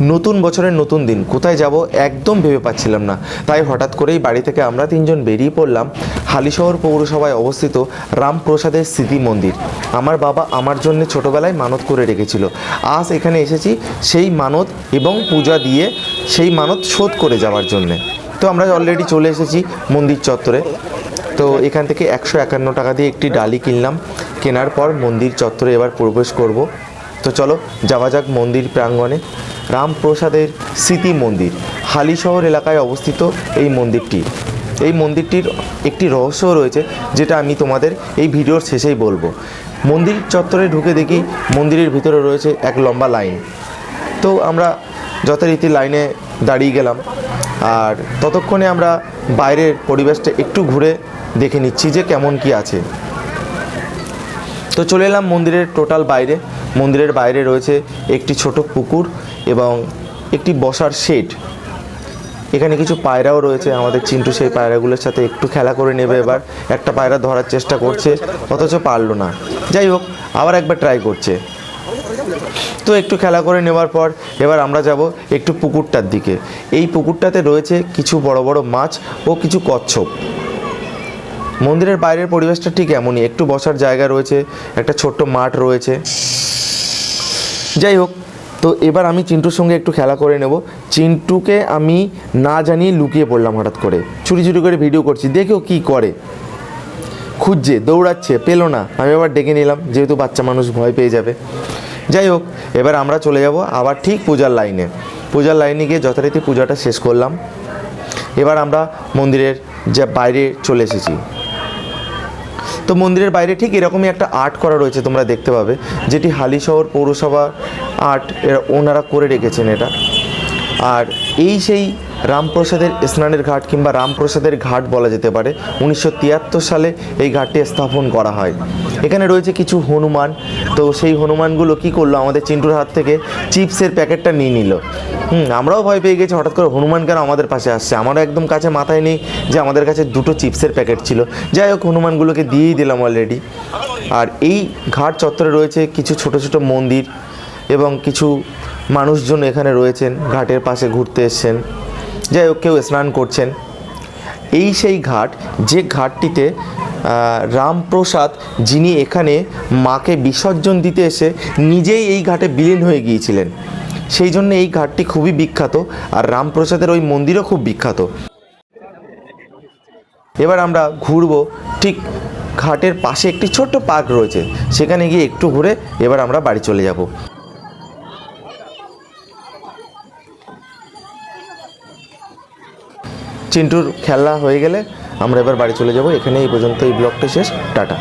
নতুন বছরের নতুন দিন। কোথায় যাব একদম ভেবে পাচ্ছিলাম না। তাই হঠাৎ করেই বাড়ি থেকে আমরা তিনজন বেরিয়ে পড়লাম হালিশহর পৌরসভায় অবস্থিত রামপ্রসাদের স্মৃতি মন্দির। আমার বাবা আমার জন্য ছোটবেলায় মানত করে রেখেছিল। আজ এখানে এসেছি সেই মানত এবং পূজা দিয়ে সেই মানত শোধ করে যাওয়ার জন্যে। তো আমরা অলরেডি চলে এসেছি মন্দির চত্বরে। তো এখান থেকে একশো একান্ন টাকা দিয়ে একটি ডালি কিনলাম। কেনার পর মন্দির চত্বরে এবার প্রবেশ করব। তো চলো যাওয়া যাক মন্দির প্রাঙ্গণে। রামপ্রসাদের স্মৃতি মন্দির। হালিশহর এলাকায় অবস্থিত এই মন্দিরটি। এই মন্দিরটির একটি রহস্য রয়েছে, যেটা আমি তোমাদের এই ভিডিওর শেষেই বলব। মন্দির চত্বরে ঢুকে দেখি মন্দিরের ভিতরে রয়েছে এক লম্বা লাইন। তো আমরা যথারীতি লাইনে দাঁড়িয়ে গেলাম, আর ততক্ষণে আমরা বাইরের পরিবেশটা একটু ঘুরে দেখে নিচ্ছি যে কেমন কি আছে। তো চলে এলাম মন্দিরের টোটাল বাইরে। মন্দিরের বাইরে রয়েছে একটি ছোট পুকুর এবং একটি বসার শেড। এখানে কিছু পায়রাও রয়েছে, আমাদের চিন্টু সেই পায়রাগুলোর সাথে একটু খেলা করে নেবে এবার। একটা পায়রা ধরার চেষ্টা করছে, অথচ পারল না। যাই হোক, আবার একবার ট্রাই করছে। তো একটু খেলা করে নেওয়ার পর এবার আমরা যাব একটু পুকুরটার দিকে। এই পুকুরটাতে রয়েছে কিছু বড় বড় মাছ ও কিছু কচ্ছপ। মন্দিরের বাইরের পরিবেশটা ঠিক এমনই। একটু বসার জায়গা রয়েছে, একটা ছোট্ট মাঠ রয়েছে। যাই হোক, তো এবার আমি চিন্টুর সঙ্গে একটু খেলা করে নেব। চিন্টুকে আমি না জানিয়ে লুকিয়ে পড়লাম হঠাৎ করে। চুরি চুরি করে ভিডিও করছি দেখেও কি করে? খুঁজছে, দৌড়াচ্ছে, পেল না। আমি আবার ডেকে নিলাম, যেহেতু বাচ্চা মানুষ ভয় পেয়ে যাবে। যাই হোক, এবার আমরা চলে যাব আবার ঠিক পূজার লাইনে। পূজার লাইনে গিয়ে যথারীতি পূজাটা শেষ করলাম। এবার আমরা মন্দিরের যে বাইরে চলে এসেছি। তো মন্দিরের বাইরে ঠিক এরকমই একটা আর্ট করা রয়েছে তোমরা দেখতে পাবে, যেটি হালিশহর পৌরসভা আর্ট এরা ওনারা করে রেখেছেন এটা। আর এই সেই রামপ্রসাদের স্নানের ঘাট কিংবা রামপ্রসাদের ঘাট বলা যেতে পারে, উনিশশো তিয়াত্তর সালে এই ঘাটটি স্থাপন করা হয়। এখানে রয়েছে কিছু হনুমান। তো সেই হনুমানগুলো কি করল? আমাদের চিন্টুর হাত থেকে চিপসের প্যাকেটটা নিয়ে নিল। হুম, আমরাও ভয় পেয়ে গেছি, হঠাৎ করে হনুমান কেন আমাদের পাশে আসছে? আমারও একদম কাছে মাথায় নেই যে আমাদের কাছে দুটো চিপসের প্যাকেট ছিল। যাই হোক, হনুমানগুলোকে দিয়েই দিলাম অলরেডি আর এই ঘাট চত্বরে রয়েছে কিছু ছোট ছোট মন্দির এবং কিছু মানুষজন এখানে রয়েছেন, ঘাটের পাশে ঘুরতে এসছেন। যাই হোক, কেউ স্নান করছেন। এই সেই ঘাট, যে ঘাটটিতে রামপ্রসাদ, যিনি এখানে মাকে বিসর্জন দিতে এসে নিজেই এই ঘাটে বিলীন হয়ে গিয়েছিলেন। সেই জন্য এই ঘাটটি খুবই বিখ্যাত আর রামপ্রসাদের ওই মন্দিরও খুব বিখ্যাত। এবার আমরা ঘুরবো, ঠিক ঘাটের পাশে একটি ছোট্ট পার্ক রয়েছে। সেখানে গিয়ে একটু ঘুরে এবার আমরা বাড়ি চলে যাব। চিন্টুর খেলা হয়ে গেলে আমরা এবার বাড়ি চলে যাব। এখানে এই পর্যন্ত, এই ব্লগটা শেষ। টাটা।